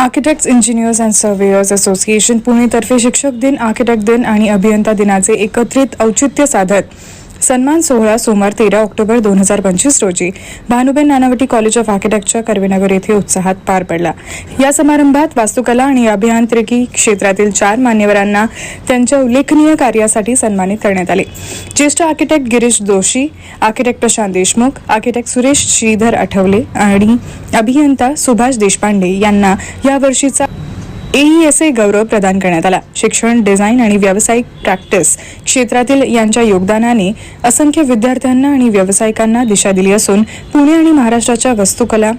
Architects engineers and surveyors association पुणेतर्फे शिक्षक दिन architect दिन आणि अभियंता दिनाचे एकत्रित औचित्य साधत. सन्मान सोहळा सोमवार तेरा ऑक्टोबर दोन हजार पंचवीस रोजी. Bhanuben Nanavati college of architecture Karvenagar येथे उत्साहात पार पडला. या समारंभात वास्तुकला आणि अभियांत्रिकी क्षेत्रातील चार मान्यवरांना त्यांच्या उल्लेखनीय कार्यासाठी सन्मानित करण्यात आले. ज्येष्ठ architect Girish Joshi architect Prashant Deshmukh architect Suresh Shridhar Athavale आणि अभियंता सुभाष देशपांडे यांना यावर्षीचा एईएसए गौरव प्रदान करण्यात आला. शिक्षण डिझाईन आणि व्यावसायिक प्रॅक्टिस क्षेत्रातील यांच्या योगदानाने असंख्य विद्यार्थ्यांना आणि व्यावसायिकांना दिशा दिली असून पुणे आणि महाराष्ट्राच्या वस्तुकला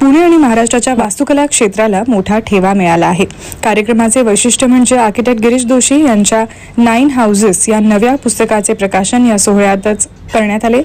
पुणे आणि महाराष्ट्राच्या वास्तुकला क्षेत्राला मोठा ठेवा मिळाला आहे. कार्यक्रमाचे वैशिष्ट्य म्हणजे आर्किटेक्ट गिरीश जोशी यांच्या नाईन हाऊसेस या नव्या पुस्तकाचे प्रकाशन या सोहळ्यातच करण्यात आले.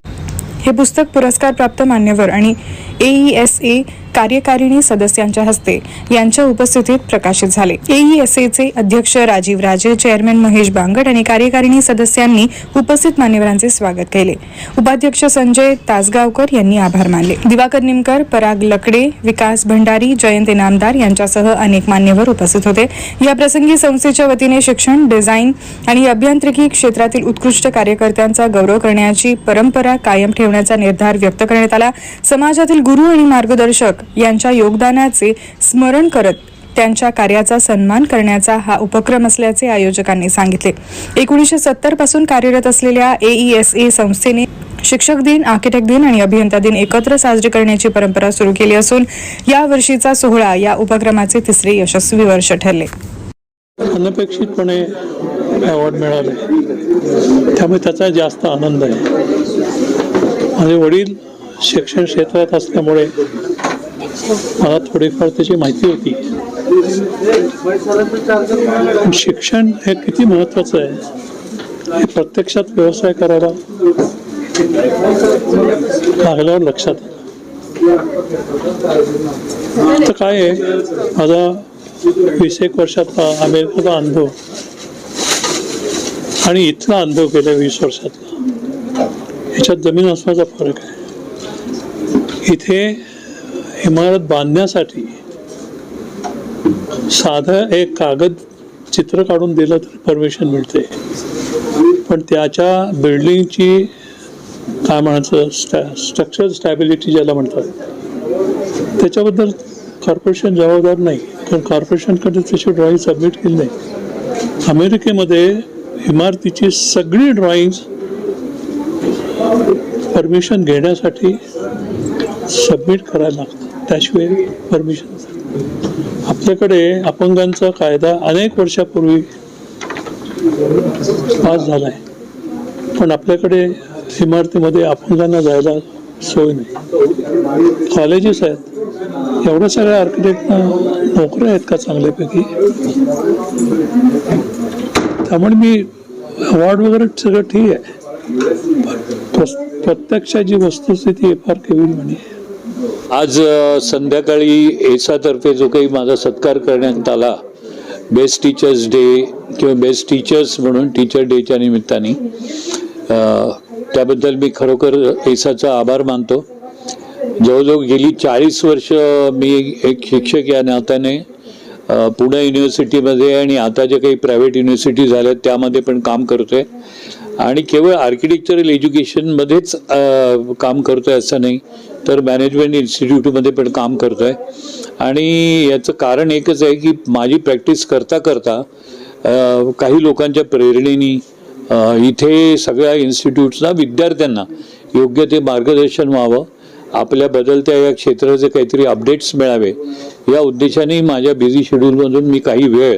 हे पुस्तक पुरस्कार प्राप्त मान्यवर आणि एईएसए कार्यकारिणी सदस्यांच्या हस्ते यांच्या उपस्थितीत प्रकाशित झाले. एईएसएचे अध्यक्ष राजीव राजे चेअरमॅन महेश बांगड आणि कार्यकारिणी सदस्यांनी उपस्थित मान्यवरांचे स्वागत केले. उपाध्यक्ष संजय तासगावकर यांनी आभार मानले. दिवाकर निमकर पराग लकडे विकास भंडारी जयंत इनामदार यांच्यासह अनेक मान्यवर उपस्थित होते. या प्रसंगी संस्थेच्या वतीने शिक्षण डिझाईन आणि अभियांत्रिकी क्षेत्रातील उत्कृष्ट कार्यकर्त्यांचा गौरव करण्याची परंपरा कायम ठेवण्याचा निर्धार व्यक्त करण्यात आला. समाजातील गुरु आणि मार्गदर्शक यांच्या योगदानाचे स्मरण करत त्यांच्या कार्याचा सन्मान करण्याचा हा उपक्रम असल्याचे आयोजकांनी सांगितले. एकोणीसशे सत्तरपासून कार्यरत असलेल्या एईएसए संस्थेने शिक्षक दिन आर्किटेक्ट दिन आणि अभियंता दिन एकत्र साजरे करण्याची परंपरा सुरू केली असून या वर्षीचा सोहळा या उपक्रमाचे तिसरे यशस्वी वर्ष ठरले. अनपेक्षितपणे अवॉर्ड मिळाले. त्यामुळे त्याचा जास्त आनंद आहे. माझे वडील शिक्षण क्षेत्रात असल्यामुळे मला थोडीफार त्याची माहिती होती. शिक्षण हे किती महत्वाचं आहे? हे प्रत्यक्षात व्यवसाय करायला लागल्यावर लक्षात तर काय आहे? माझा वीस एक वर्षातला अमेरिकेचा अनुभव आणि इथला अनुभव गेल्या वीस वर्षातला. ह्याच्यात जमीन असण्याचा फरक आहे. इथे इमारत बांधण्यासाठी साधं एक कागद चित्र काढून दिलं तर परमिशन मिळते. पण त्याच्या बिल्डिंगची काय म्हणायचं स्टॅ स्ट्रक्चर स्टॅबिलिटी ज्याला म्हणतात त्याच्याबद्दल कॉर्पोरेशन जबाबदार नाही. कारण कॉर्पोरेशनकडे तशी ड्रॉईंग सबमिट केली नाही. अमेरिकेमध्ये इमारतीची सगळी ड्रॉइंग परमिशन घेण्यासाठी सबमिट करायला लागतं त्याशिवाय परमिशन आपल्याकडे अपंगांचा कायदा अनेक वर्षापूर्वी पास झाला आहे पण आपल्याकडे इमारतीमध्ये अपंगांना जायला सोय नाही. कॉलेजेस आहेत. एवढ्या सगळ्या आर्किटेक्टना नोकऱ्या आहेत का चांगल्यापैकी? त्यामुळे मी अवॉर्ड वगैरे सगळं ठीक आहे. प्रत्यक्षात जी वस्तुस्थिती आहे फार केवळ म्हणे. आज संध्याकाळी एसातर्फे जो काही माझा सत्कार करण्यात आला बेस्ट टीचर्स डे किंवा बेस्ट टीचर्स म्हणून टीचर डेच्या निमित्ताने त्याबद्दल मी खरोखर एसाचा आभार मानतो. जवळजवळ गेली चाळीस वर्ष मी एक शिक्षक या नात्याने पुणे युनिव्हर्सिटीमध्ये आणि आता जे काही प्रायव्हेट युनिव्हर्सिटी झाल्या त्यामध्ये पण काम करतो आहे आणि केवळ आर्किटेक्चरल एज्युकेशनमध्येच काम काम करतोय असं नाही तर मॅनेजमेंट इन्स्टिट्यूटमध्ये पण काम करतोय. आणि याचं कारण एकच आहे की माझी प्रॅक्टिस करता करता काही लोकांच्या प्रेरणेनी इथे सगळ्या इन्स्टिट्यूट्सना विद्यार्थ्यांना योग्य ते मार्गदर्शन व्हावं. आपल्या बदलत्या या क्षेत्राचे काहीतरी अपडेट्स मिळावे. या उद्देशाने माझ्या बिझी शेड्यूलमधून मी काही वेळ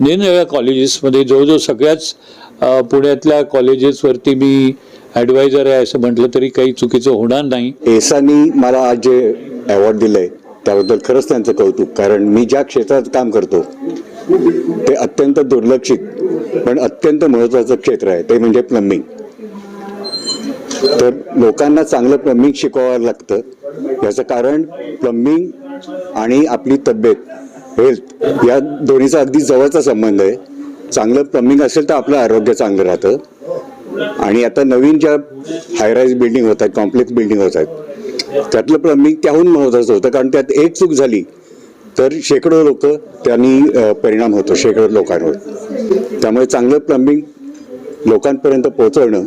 निरनिळ्या कॉलेजेसमध्ये जवळजवळ सगळ्याच पुण्यातल्या कॉलेजेसवरती मी ॲडवायझर आहे असं म्हटलं तरी काही चुकीचं होणार नाही. एसानी मला आज जे अवॉर्ड दिलंय त्याबद्दल खरंच त्यांचं कौतुक. कारण मी ज्या क्षेत्रात काम करतो ते अत्यंत दुर्लक्षित पण अत्यंत महत्वाचं क्षेत्र आहे. ते म्हणजे प्लंबिंग तर लोकांना चांगलं प्लंबिंग शिकवावं लागतं. याचं कारण प्लंबिंग आणि आपली तब्येत हेल्थ या दोन्हीचा अगदी जवळचा संबंध आहे. चांगलं प्लंबिंग असेल तर आपलं आरोग्य चांगलं राहतं. आणि आता नवीन ज्या हायराईज बिल्डिंग होत आहेत कॉम्प्लेक्स बिल्डिंग होत आहेत त्यातलं प्लंबिंग त्याहून महत्वाचं होतं. कारण त्यात एक चूक झाली तर शेकडो लोक त्यांनी परिणाम होतो शेकडो लोकांवर. त्यामुळे चांगलं प्लंबिंग लोकांपर्यंत पोहोचवणं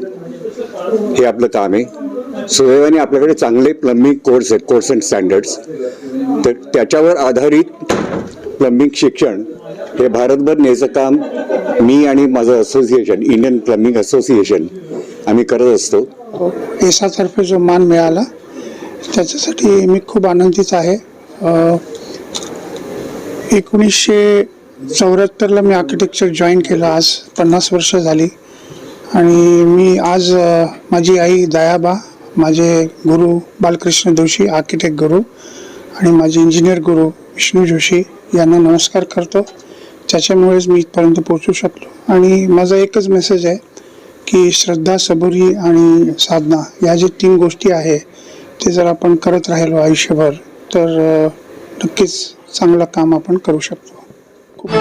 हे आपलं काम आहे. सुदैवाने आपल्याकडे चांगले प्लंबिंग कोर्स आहेत कोर्स अँड स्टँडर्ड्स तर त्याच्यावर आधारित प्लंबिंग शिक्षण हे भारतभर न्यायचं काम मी आणि माझं असोसिएशन इंडियन प्लम्बिंग असोसिएशन आम्ही करत असतो. हो. एसातर्फे जो मान मिळाला त्याच्यासाठी मी खूप आनंदित आहे. एकोणीसशे चौऱ्याहत्तरला मी आर्किटेक्चर जॉईन केलं आज पन्नास वर्ष झाली. आणि मी आज माझी आई दयाबा माझे गुरु बालकृष्ण जोशी आर्किटेक्ट गुरु आणि माझे इंजिनियर गुरु विष्णू जोशी यांना नमस्कार करतो. त्याच्यामुळेच मी इथपर्यंत पोहोचू शकलो. आणि माझा एकच मेसेज आहे की श्रद्धा सबुरी आणि साधना या जे तीन गोष्टी आहे ते जर आपण करत राहिलो आयुष्यभर तर नक्कीच चांगलं काम आपण करू शकतो. खूप